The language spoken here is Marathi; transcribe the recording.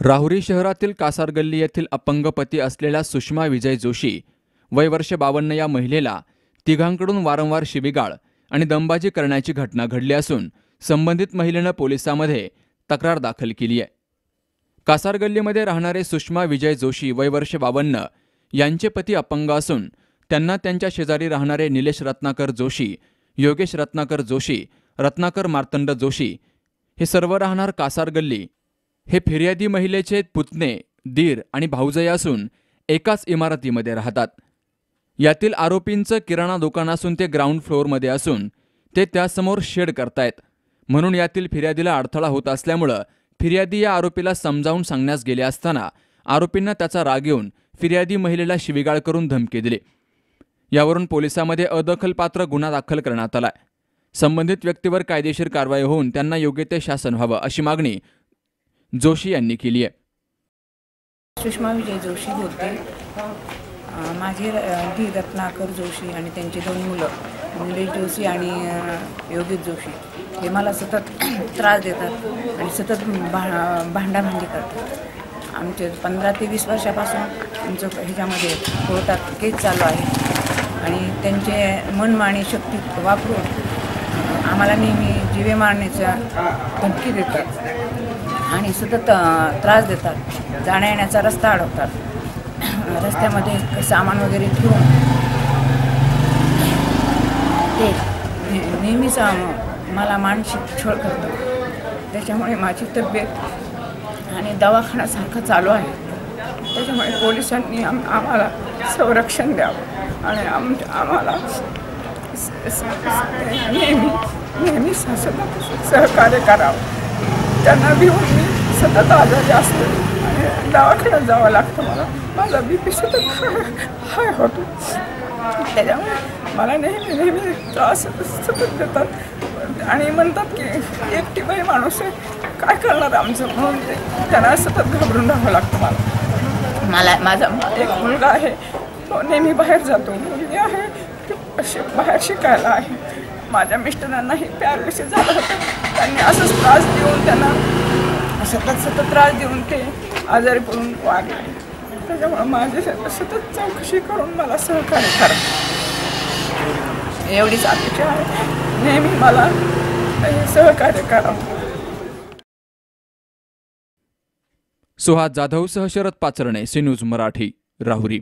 राहुरी शहरातील कासार गल्ली येथील अपंगपती असलेल्या सुषमा विजय जोशी वय वर्ष बावन्न या महिलेला तिघांकडून वारंवार शिबिगाळ आणि दमबाजी करण्याची घटना घडली असून संबंधित महिलेनं पोलिसांमध्ये तक्रार दाखल केली आहे. कासार गल्लीमध्ये राहणारे सुषमा विजय जोशी वय वर्ष बावन्न यांचे पती अपंग असून त्यांना त्यांच्या शेजारी राहणारे निलेश रत्नाकर जोशी योगेश रत्नाकर जोशी रत्नाकर मार्तंड जोशी हे सर्व राहणार कासार गल्ली हे फिर्यादी महिलेचे पुतणे दीर आणि भाऊजय असून एकाच इमारतीमध्ये राहतात. यातील आरोपींचं किराणा दुकान असून ते ग्राउंड फ्लोअरमध्ये असून ते त्यासमोर शेड करतायत. म्हणून यातील फिर्यादीला अडथळा होत असल्यामुळं फिर्यादी या आरोपीला समजावून सांगण्यास गेले असताना आरोपींना त्याचा राग येऊन फिर्यादी महिलेला शिवीगाळ करून धमकी दिली. यावरून पोलिसांमध्ये अदखलपात्र गुन्हा दाखल करण्यात आलाय. संबंधित व्यक्तीवर कायदेशीर कारवाई होऊन त्यांना योग्य ते शासन व्हावं अशी मागणी जोशी यांनी केली आहे. सुषमा विजय जोशी बोलते माझे अं, रत्नाकर जोशी आणि त्यांची दोन मुलं निलेश जोशी आणि योगेश जोशी. हे मला सतत त्रास देतात आणि सतत भा भांडाभांडी करतात. आमचे पंधरा ते वीस वर्षापासून आमचं ह्याच्यामध्ये होतात केस चालू आहे. आणि त्यांचे मनमानी शक्ती वापरून आम्हाला नेहमी जीवे मारण्याच्या धमकी देतात. आणि सतत त्रास देतात. जाण्या येण्याचा रस्ता अडवतात. रस्त्यामध्ये सामान वगैरे ठेवून ते नेहमीच मला मानसिक छळ करतो त्याच्यामुळे माझी तब्येत आणि दवाखान्यासारखं चालू आहे. त्याच्यामुळे पोलिसांनी आम आम्हाला संरक्षण द्यावं. आणि आम आम्हाला नेहमी नेहमी सहकार्य करावं. त्यांना बी मी सतत आजारी असते. आणि दवाखान्यात जावं लागतं मला. माझा बी पी सतत हाय होतो. त्याच्यामुळे मला नेहमी नेहमी त्रास सतत देतात. आणि म्हणतात की एकटी बाई माणूस आहे. काय करणार आमचं? म्हणून त्यांना सतत घाबरून राहावं लागतं मला. मला माझा एक मुलगा आहे. तो नेहमी बाहेर जातो. मुलगी आहे. ती अशी बाहेर शिकायला आहे. माझ्या मिस्टरांनाही प्यार विषय झाला होता. त्यांनी असंच त्रास देऊन त्यांना सतत सतत त्रास देऊन ते आजारी पडून वागले त्याच्यामुळे माझे सतत चौकशी करून मला सहकार्य करा. एवढीच अपेक्षा आहे. नेहमी मला सहकार्य करावं सुहास जाधव सह शरद पाचरणे सी न्यूज मराठी राहुरी.